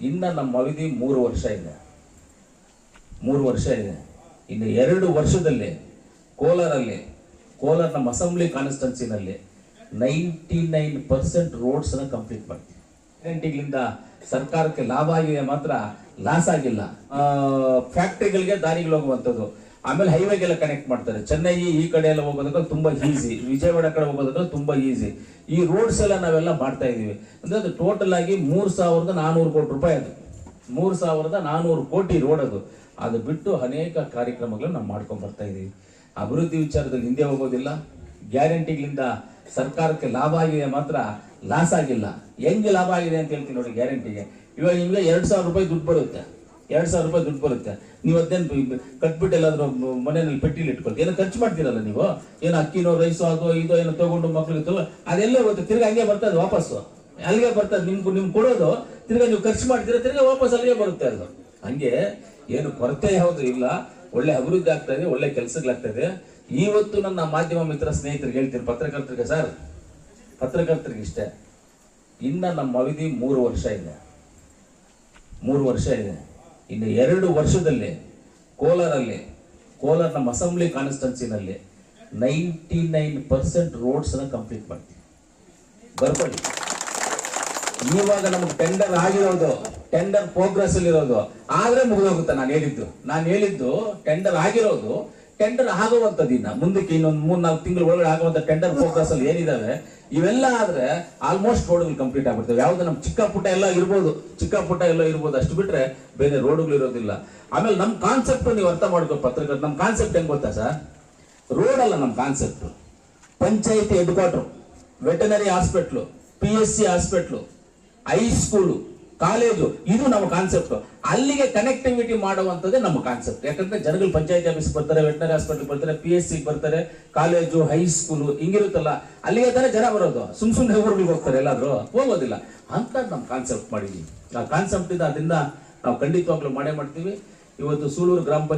ಇನ್ನ ನಮ್ಮ ಅವಧಿ ಮೂರು ವರ್ಷ ಇದೆ. ಮೂರು ವರ್ಷ ಇದೆ. ಇನ್ನು ಎರಡು ವರ್ಷದಲ್ಲಿ ಕೋಲಾರಲ್ಲಿ, ಕೋಲಾರ ನಮ್ಮ ಅಸೆಂಬ್ಲಿ ಕಾನ್ಸ್ಟನ್ಸಿನಲ್ಲಿ ನೈಂಟಿ ನೈನ್ ಪರ್ಸೆಂಟ್ ರೋಡ್ಸನ್ನು ಕಂಪ್ಲೀಟ್ ಮಾಡ್ತೀವಿ. ಸರ್ಕಾರಕ್ಕೆ ಲಾಭ ಆಗಿದೆ ಮಾತ್ರ ಲಾಸ್ ಆಗಿಲ್ಲ. ಫ್ಯಾಕ್ಟ್ರಿಗಳಿಗೆ ದಾರಿಗಳು ಹೋಗುವಂಥದ್ದು. ಆಮೇಲೆ ಹೈವೇಗೆಲ್ಲ ಕನೆಕ್ಟ್ ಮಾಡ್ತಾರೆ. ಚೆನ್ನೈ ಈ ಕಡೆ ಎಲ್ಲ ಹೋಗೋದಕ್ಕೆ ತುಂಬಾ ಈಸಿ ವಿಜಯವಾಡ ಕಡೆ ಹೋಗೋದಕ್ಕೆ ತುಂಬಾ ಈಸಿ ಈ ರೋಡ್ಸ್ ಎಲ್ಲ ನಾವೆಲ್ಲ ಮಾಡ್ತಾ ಇದೀವಿ ಅಂದ್ರೆ ಅದು ಟೋಟಲ್ ಆಗಿ ಮೂರ್ ಸಾವಿರದ ನಾನೂರು ಕೋಟಿ ರೂಪಾಯಿ ಅದು. ಮೂರ್ ಸಾವಿರದ ನಾನೂರು ಕೋಟಿ ರೋಡ್ ಅದು. ಅದು ಬಿಟ್ಟು ಅನೇಕ ಕಾರ್ಯಕ್ರಮಗಳನ್ನ ನಾವು ಮಾಡ್ಕೊಂಡ್ ಬರ್ತಾ ಇದೀವಿ ಅಭಿವೃದ್ಧಿ ವಿಚಾರದಲ್ಲಿ ಹಿಂದೆ ಹೋಗೋದಿಲ್ಲ. ಗ್ಯಾರಂಟಿಗಳಿಂದ ಸರ್ಕಾರಕ್ಕೆ ಲಾಭ ಆಗಿದೆ ಮಾತ್ರ ಲಾಸ್ ಆಗಿಲ್ಲ. ಹೆಂಗೆ ಲಾಭ ಆಗಿದೆ ಅಂತ ಹೇಳ್ತೀನಿ ನೋಡಿ ಗ್ಯಾರಂಟಿಗೆ. ಇವಾಗ ನಿಮ್ಗೆ ಎರಡ್ ಸಾವಿರ ರೂಪಾಯಿ ದುಡ್ಡು ಬರುತ್ತೆ. ಎರಡ್ ಸಾವಿರ ರೂಪಾಯಿ ದುಡ್ಡು ಬರುತ್ತೆ. ನೀವು ಅದೇನು ಕಟ್ಬಿಟ್ಟು ಎಲ್ಲಾದ್ರೂ ಮನೆಯಲ್ಲಿ ಪೆಟ್ಟಿಲಿ ಇಟ್ಕೊಳ್ತೀವಿ ಏನೋ ಖರ್ಚು ಮಾಡ್ತೀರಲ್ಲ ನೀವು? ಏನೋ ಅಕ್ಕಿನೋ ರೈಸೋ ಅದೋ ಇದೋ ಏನೋ ತಗೊಂಡು ಮಕ್ಳಿಗೆ ಅದೆಲ್ಲ ಹೋಗುತ್ತೆ ತಿರ್ಗಿ ಹಂಗೆ ಬರ್ತದೆ ವಾಪಸ್ಸು. ಅಲ್ಲಿಗೆ ಬರ್ತದೆ ನಿಮ್ಗೆ ನಿಮ್ಗೆ ಕೊಡೋದು. ತಿರ್ಗಿ ನೀವು ಖರ್ಚು ಮಾಡ್ತೀರಾ? ತಿರ್ಗಿ ವಾಪಸ್ ಅಲ್ಲಿಗೆ ಬರುತ್ತೆ ಅದು. ಹಂಗೆ ಏನು ಕೊರತೆ ಯಾವುದು ಇಲ್ಲ. ಒಳ್ಳೆ ಅಭಿವೃದ್ಧಿ ಆಗ್ತಾ ಇದೆ, ಒಳ್ಳೆ ಕೆಲಸಗಳಾಗ್ತಾ ಇದೆ. ಇವತ್ತು ನನ್ನ ಮಾಧ್ಯಮ ಮಿತ್ರ ಸ್ನೇಹಿತರಿಗೆ ಹೇಳ್ತೀನಿ. ಪತ್ರಕರ್ತರಿಗೆ ಸರ್. ಪತ್ರಕರ್ತರಿಗೆ ಇಷ್ಟೇ. ಇನ್ನ ನಮ್ಮ ಅವಧಿ ಮೂರು ವರ್ಷ ಇದೆ. ಮೂರು ವರ್ಷ ಇದೆ. ಇನ್ನು ಎರಡು ವರ್ಷದಲ್ಲಿ ಕೋಲಾರಲ್ಲಿ, ಕೋಲಾರ ನಮ್ಮ ಅಸೆಂಬ್ಲಿ ಕಾನ್ಸ್ಟನ್ಸಿನಲ್ಲಿ ನೈಂಟಿ ನೈನ್ ಪರ್ಸೆಂಟ್ ರೋಡ್ಸನ್ನು ಕಂಪ್ಲೀಟ್ ಮಾಡ್ತೀವಿ. ಬರ್ಕೊಳ್ಳಿ. ಇವಾಗ ನಮಗೆ ಟೆಂಡರ್ ಆಗಿರೋದು ಟೆಂಡರ್ ಪ್ರೋಗ್ರೆಸ್ ಅಲ್ಲಿ ಇರೋದು ಆದ್ರೆ ಮುಗಿದೋಗುತ್ತೆ. ನಾನು ಹೇಳಿದ್ದು ನಾನು ಹೇಳಿದ್ದು ಟೆಂಡರ್ ಆಗಿರೋದು ಟೆಂಡರ್ ಆಗುವಂತದ್ದು ಇನ್ನ ಮುಂದಕ್ಕೆ ಇನ್ನೊಂದು ಮೂರ್ ನಾಲ್ಕು ತಿಂಗಳ ಒಳಗಡೆ ಆಗುವಂತ ಟೆಂಡರ್ ಫೋಕಸ್ ಅಲ್ಲಿ ಏನಿದಾವೆ, ಇವೆಲ್ಲ ಆದ್ರೆ ಆಲ್ಮೋಸ್ಟ್ ರೋಡ್ಗಳು ಕಂಪ್ಲೀಟ್ ಆಗ್ಬಿಡ್ತವೆ. ಯಾವ್ದು ನಮ್ ಚಿಕ್ಕ ಪುಟ್ಟ ಎಲ್ಲ ಇರ್ಬೋದು, ಚಿಕ್ಕ ಪುಟ್ಟ ಎಲ್ಲ ಇರ್ಬೋದು, ಅಷ್ಟು ಬಿಟ್ರೆ ಬೇರೆ ರೋಡ್ಗಳು ಇರೋದಿಲ್ಲ. ಆಮೇಲೆ ನಮ್ ಕಾನ್ಸೆಪ್ಟ್ ನೀವು ಅರ್ಥ ಮಾಡ್ಕೋ ಪತ್ರಕರ್ತ, ನಮ್ ಕಾನ್ಸೆಪ್ಟ್ ಹೆಂಗ್ ಗೊತ್ತಾ ಸರ್? ರೋಡ್ ಅಲ್ಲ ನಮ್ ಕಾನ್ಸೆಪ್ಟ್ ಪಂಚಾಯತಿ head quarter veterinary hospital P S C hospital high school college, ಇದು ನಮ್ಮ ಕಾನ್ಸೆಪ್ಟ್ ಅಲ್ಲಿಗೆ ಕನೆಕ್ಟಿವಿಟಿ ಮಾಡುವಂಥದ್ದೇ ನಮ್ಮ ಕಾನ್ಸೆಪ್ಟ್ ಯಾಕಂದ್ರೆ ಜನಗಳು ಪಂಚಾಯತ್ ಆಫೀಸ್ ಬರ್ತಾರೆ, ವೆಟ್ನರಿ ಹಾಸ್ಪಿಟಲ್ ಬರ್ತಾರೆ ಪಿ ಎಸ್ ಸಿ ಬರ್ತಾರೆ, ಕಾಲೇಜು ಹೈಸ್ಕೂಲು ಹಿಂಗಿರುತ್ತಲ್ಲ, ಅಲ್ಲಿಗೆ ತಾನೇ ಜನ ಬರೋದು. ಸುಮ್ ಸುಮ್ಮನೆ ಊರುಗಳಿಗೆ ಹೋಗ್ತಾರೆ ಎಲ್ಲಾದ್ರೂ, ಹೋಗೋದಿಲ್ಲ. ಅಂತ ನಮ್ಮ ಕಾನ್ಸೆಪ್ಟ್ ಮಾಡಿದ್ವಿ. ಆ ಕಾನ್ಸೆಪ್ಟ್ ಇದೆ ಅದರಿಂದ ನಾವು ಖಂಡಿತವಾಗ್ಲೂ ಮಾಡೇ ಮಾಡ್ತೀವಿ. ಇವತ್ತು ಸೂಳೂರು ಗ್ರಾಮ ಪಂಚಾಯತ್